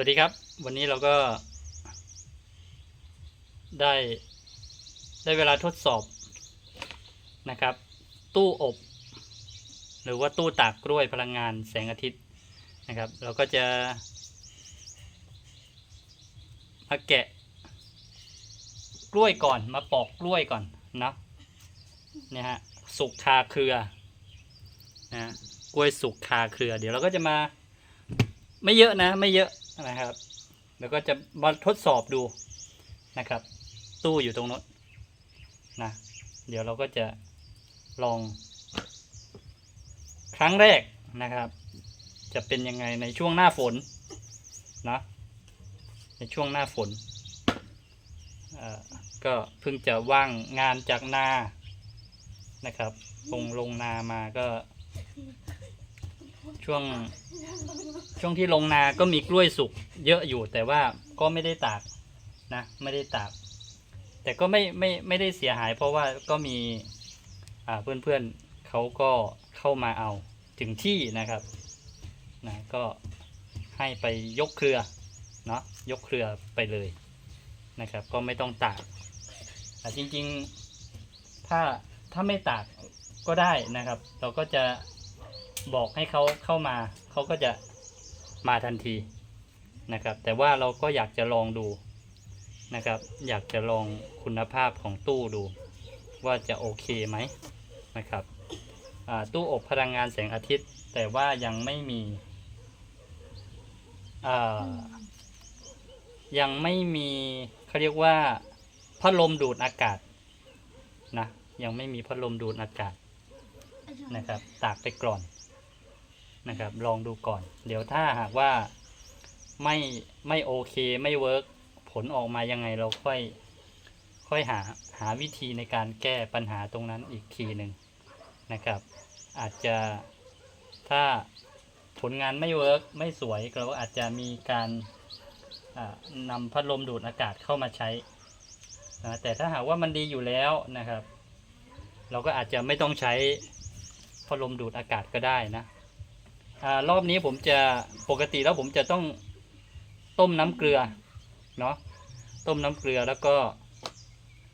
วัสดีครับ วันนี้เราก็ ได้ได้เวลาทดสอบนะครับ ตู้อบ หรือว่าตู้ตากกล้วยพลังงานแสงอาทิตย์นะครับ เราก็จะมาแกะ กล้วยก่อนมาปอกกล้วยก่อนเนาะเนี่ยฮะสุกคาเครือนะฮะกล้วยสุกคาเครือ เดี๋ยวเราก็จะมา ไม่เยอะนะ ไม่เยอะ นะครับ แล้วก็จะมาทดสอบดูนะครับ ตู้อยู่ตรงโน้นนะเดี๋ยวเราก็จะลอง ครั้งแรกนะครับ จะเป็นยังไงในช่วงหน้าฝนนะในช่วงหน้าฝนก็เพิ่งจะว่างงานจากนานะครับลงลงนามาก็ ช่วงช่วงที่ลงนาก็มีกล้วยสุกเยอะอยู่แต่ว่าก็ไม่ได้ตากนะ ไม่ได้ตาก แต่ก็ไม่ไม่ไม่ได้เสียหาย เพราะว่าก็มีอ่าเพื่อนเพื่อนเขาก็เข้ามาเอาถึงที่นะครับนะก็ให้ไปยกเครือเนาะยกเครือไปเลยนะครับ ก็ไม่ต้องตากแต่จริง ๆ ถ้าถ้าไม่ตากก็ได้นะครับ เราก็จะ บอกให้เขาเข้ามาเขาก็จะมาทันทีนะครับ แต่ว่าเราก็อยากจะลองดูนะครับ อยากจะลองคุณภาพของตู้ดู ว่าจะโอเคไหมนะครับตู้อบพลังงานแสงอาทิตย์ แต่ว่ายังไม่มียังไม่มีเขาเรียกว่าพัดลมดูดอากาศนะยังไม่มีพัดลมดูดอากาศนะครับ ตากไปก่อน นะครับ ลองดูก่อน เดี๋ยวถ้าหากว่าไม่ไม่โอเคไม่เวิร์กผลออกมายังไงเราค่อยค่อยหาหาวิธีในการแก้ปัญหาตรงนั้นอีกทีหนึ่งนะครับ อาจจะถ้าผลงานไม่เวิร์กไม่สวยเราก็อาจจะมีการนำพัดลมดูดอากาศเข้ามาใช้นะแต่ถ้าหากว่ามันดีอยู่แล้วนะครับ เราก็อาจจะไม่ต้องใช้พัดลมดูดอากาศก็ได้นะารอบนี้ผมจะปกติแล้วผมจะต้องต้มน้ำเกลือเนาะต้มน้ำเกลือแล้วก็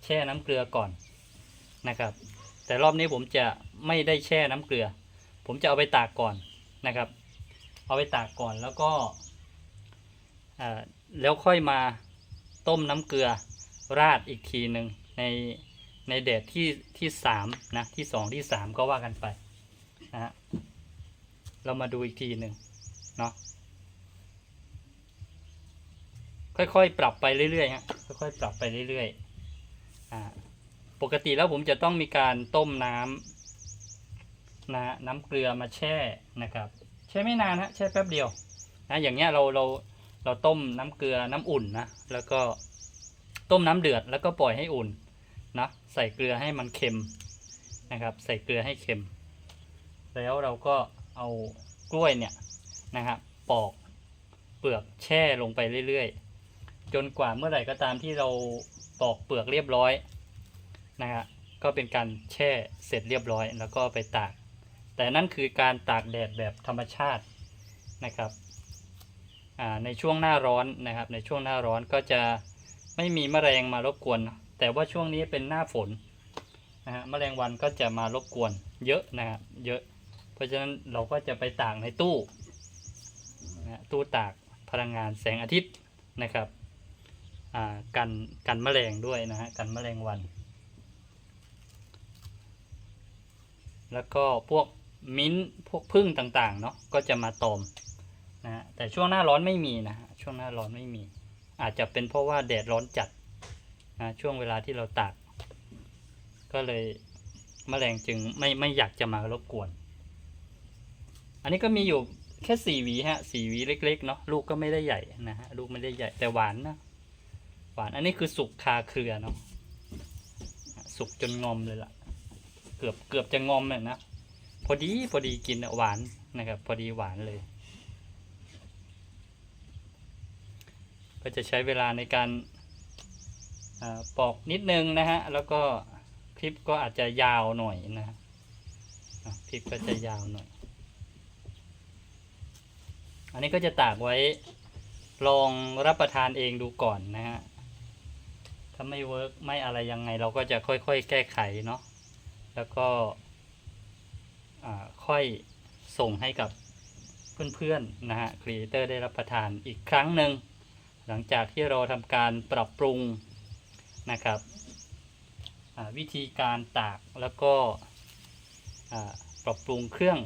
แช่น้ำเกลือก่อนนะครับ แต่รอบนี้ผมจะไม่ได้แช่น้ำเกลือ ผมจะเอาไปตากก่อนนะครับ เอาไปตากก่อนแล้วก็แล้วค่อยมาต้มน้ำเกลือราดอีกทีหนึ่งในในแดดที่ที่สามนะที่สองที่สามก็ว่ากันไปนะฮะ เรามาดูอีกทีหนึ่งเนาะค่อยๆ ปรับไปเรื่อยๆฮะค่อยๆ ปรับไปเรื่อยๆอ่าปกติแล้วผมจะต้องมีการต้มน้ำนะน้ำเกลือมาแช่นะครับ แช่ไม่นานฮะแช่แป๊บเดียวนะอย่างเงี้ยเราเราเราต้มน้ำเกลือน้ำอุ่นนะแล้วก็ต้มน้ำเดือดแล้วก็ปล่อยให้อุ่นนะใส่เกลือให้มันเค็มนะครับ ใส่เกลือให้เค็ม แล้วเราก็ เอากล้วยเนี่ยนะครับปอกเปลือกแช่ลงไปเรื่อยๆ จนกว่าเมื่อไหร่ก็ตามที่เราปอกเปลือกเรียบร้อยนะฮะก็เป็นการแช่เสร็จเรียบร้อย แล้วก็ไปตาก แต่นั่นคือการตากแดดแบบธรรมชาตินะครับในช่วงหน้าร้อนนะครับ ในช่วงหน้าร้อนก็จะไม่มีแมลงมารบกวน แต่ว่าช่วงนี้เป็นหน้าฝนนะฮะแมลงวันก็จะมารบกวนเยอะนะครับเยอะ เพราะฉะนั้นเราก็จะไปตากในตู้นะตู้ตากพลังงานแสงอาทิตย์นะครับกันกันแมลงด้วยนะฮะกันแมลงวัน แล้วก็พวกมิ้นท์พวกพึ่งต่างๆเนาะก็จะมาตอมนะฮะแต่ช่วงหน้าร้อนไม่มีนะฮะช่วงหน้าร้อนไม่มี อาจจะเป็นเพราะว่าแดดร้อนจัดนะช่วงเวลาที่เราตาก ก็เลยแมลงจึงไม่ไม่อยากจะมารบกวน อันนี้ก็มีอยู่แค่สี่หวีฮะสี่หวีเล็ก ๆ เนาะลูกก็ไม่ได้ใหญ่นะฮะลูกไม่ได้ใหญ่แต่หวานนะหวานอันนี้คือสุกคาเครือเนาะสุกจนงอมเลยล่ะ เกือบเกือบจะงอมเลยนะพอดีพอดีกินอะหวานนะครับ พอดีหวานเลย ก็จะใช้เวลาในการปอกนิดนึงนะฮะ แล้วก็คลิปก็อาจจะยาวหน่อยนะคลิปก็จะยาวหน่อย อันนี้ก็จะตากไว้ ลองรับประทานเองดูก่อนนะฮะ ถ้าไม่เวิร์กไม่อะไรยังไง เราก็จะค่อยๆ แก้ไขเนาะ แล้วก็ค่อยส่งให้กับเพื่อนๆนะฮะ ครีเอเตอร์ได้รับประทานอีกครั้งหนึ่ง หลังจากที่เราทำการปรับปรุงนะครับ วิธีการตากแล้วก็ปรับปรุงเครื่อง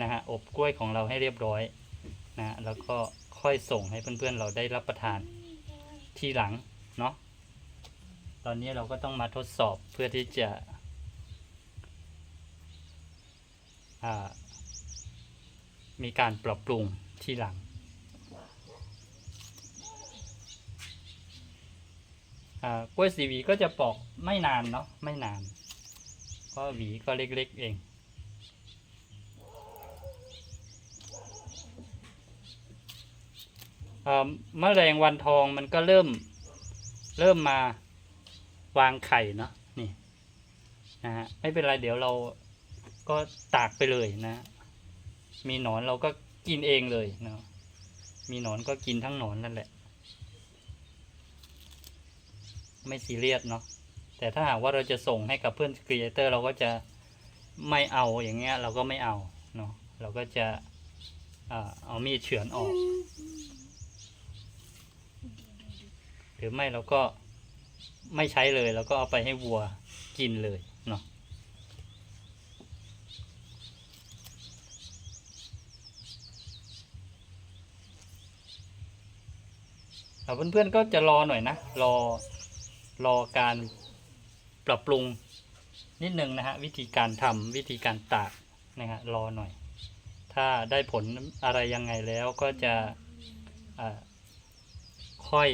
นะฮะอบกล้วยของเราให้เรียบร้อย นะแล้วก็ค่อยส่งให้เพื่อนๆเราได้รับประทานทีหลังเนาะตอนนี้เราก็ต้องมาทดสอบเพื่อที่จะมีการปรับปรุงทีหลัง กล้วยสีหวีก็จะปอกไม่นานเนาะไม่นาน เพราะหวีก็เล็กๆเอง เอ่อ มแมลงวันทองมันก็เริ่มเริ่มมาวางไข่เนาะนี่นะฮะไม่เป็นไรเดี๋ยวเราก็ตากไปเลยนะ มีหนอนเราก็กินเองเลยเนาะมีหนอนก็กินทั้งหนอนนั่นแหละ ไม่ซีเรียสเนาะแต่ถ้าหากว่าเราจะส่งให้กับเพื่อนครีเอเตอร์เราก็จะไม่เอาอย่างเงี้ย เราก็ไม่เอาเนาะเราก็จะเอามีดเฉือนออก หรือไม่เราก็ไม่ใช้เลยเราก็เอาไปให้วัวกินเลยเนาะเอาเพื่อนๆก็จะรอหน่อยนะ รอรอการปรับปรุงนิดนึงนะฮะ วิธีการทำวิธีการตากนะฮะรอหน่อย ถ้าได้ผลอะไรยังไงแล้วก็จะค่อย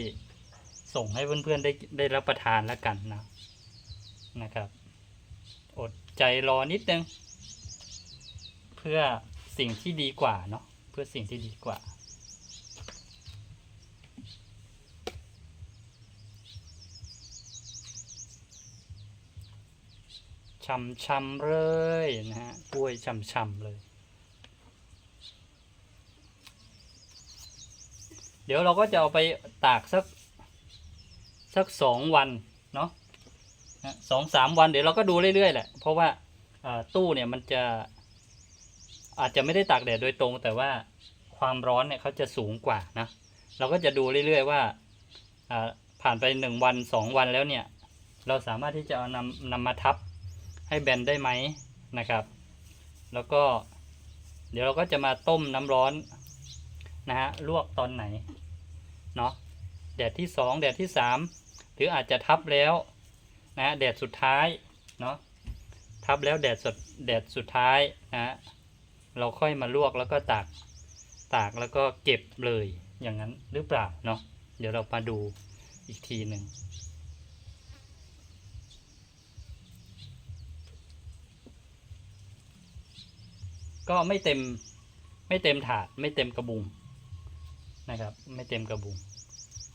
ส่งให้เพื่อนๆได้ได้รับประทานแล้วกันนะนะครับ อดใจรอนิดนึง เพื่อสิ่งที่ดีกว่าเนาะเพื่อสิ่งที่ดีกว่าช่ำๆเลยนะฮะกล้วยช่ำๆเลย เดี๋ยวเราก็จะเอาไปตากสัก สักสองวันเนาะสองสามวันเดี๋ยวเราก็ดูเรื่อยๆแหละ เพราะว่าตู้เนี่ยมันจะอาจจะไม่ได้ตากแดดโดยตรง แต่ว่าความร้อนเนี่ยเขาจะสูงกว่านะเราก็จะดูเรื่อยๆว่าผ่านไปหนึ่งวันสองวันแล้วเนี่ย เราสามารถที่จะเอานำนำมาทับให้แบนได้ไหมนะครับ แล้วก็เดี๋ยวเราก็จะมาต้มน้ำร้อนนะฮะลวกตอนไหนเนาะ ดดที่สองแดดที่สามหรืออาจจะทับแล้วนะแดดสุดท้ายเนาะทับแล้วแดดสดแดดสุดท้ายนะฮะเราค่อยมาลวกแล้วก็ตากตากแล้วก็เก็บเลยอย่างนั้นหรือเปล่าเนาะเดี๋ยวเรามาดูอีกทีหนึ่งก็ไม่เต็มไม่เต็มถาดไม่เต็มกระบุงนะครับ ไม่เต็มกระบุง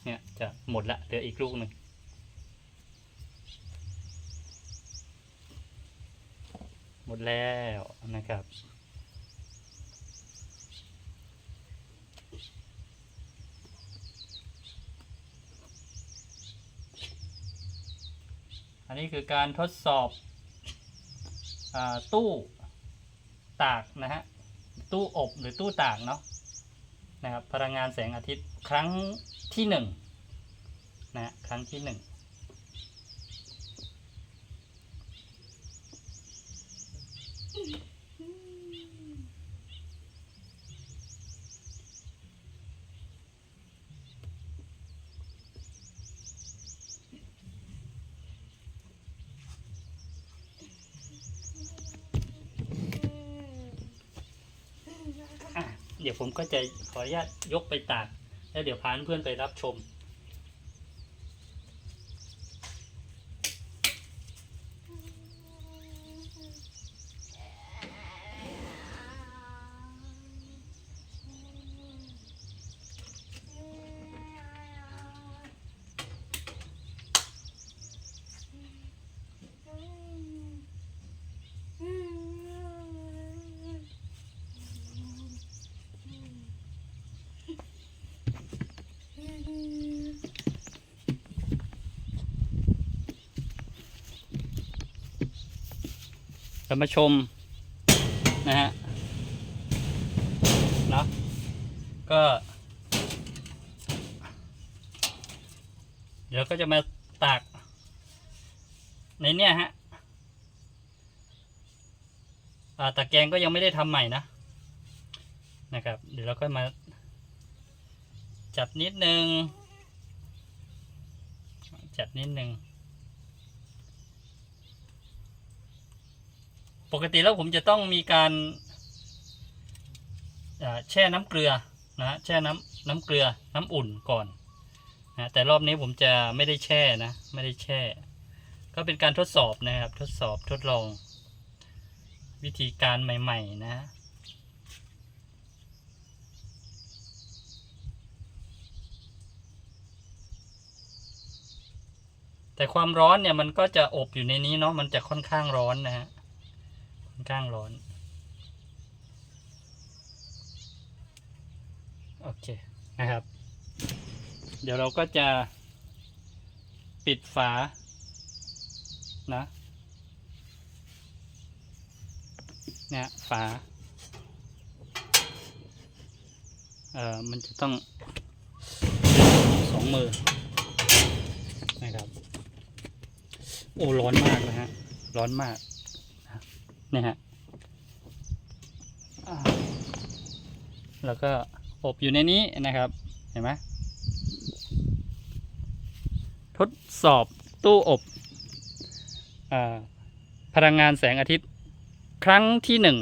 เนี่ยจะหมดละเหลืออีกลูกหนึ่งหมดแล้วนะครับ อันนี้คือการทดสอบอตู้ตากนะฮะ ตู้อบหรือตู้ตากเนาะ นะครับพลังงานแสงอาทิตย์ครั้งที่หนึ่งนะครั้งที่หนึ่งอะ เดี๋ยวผมก็จะขออนุญาตยกไปตาก แล้วเดี๋ยวพาเพื่อนไปรับชม เรามาชมนะฮะเนาะก็ เดี๋ยวก็จะมาตาก ในเนี้ยฮะอ่าตะแกรงก็ยังไม่ได้ทำใหม่นะนะครับ เดี๋ยวเราก็มาจัดนิดนึง จัดนิดนึง ปกติแล้วผมจะต้องมีการแช่น้ำเกลือนะฮะแช่น้ำน้ำเกลือน้ำอุ่นก่อนนะแต่รอบนี้ผมจะไม่ได้แช่นะไม่ได้แช่ ก็เป็นการทดสอบนะครับ ทดสอบทดลอง วิธีการใหม่ ๆ นะแต่ความร้อนเนี่ยมันก็จะอบอยู่ในนี้เนาะมันจะค่อนข้างร้อนนะฮะ ค่อนข้างร้อน โอเคนะครับ เดี๋ยวเราก็จะปิดฝานะเนี่ยฝา เอ่อ มันจะต้องสองมือ นะครับ โอ้ ร้อนมากนะฮะ ร้อนมาก นะเนี่ยฮะอ่าแล้วก็อบอยู่ในนี้นะครับเห็นไหมทดสอบตู้อบอาพลังงานแสงอาทิตย์ ครั้งที่หนึ่ง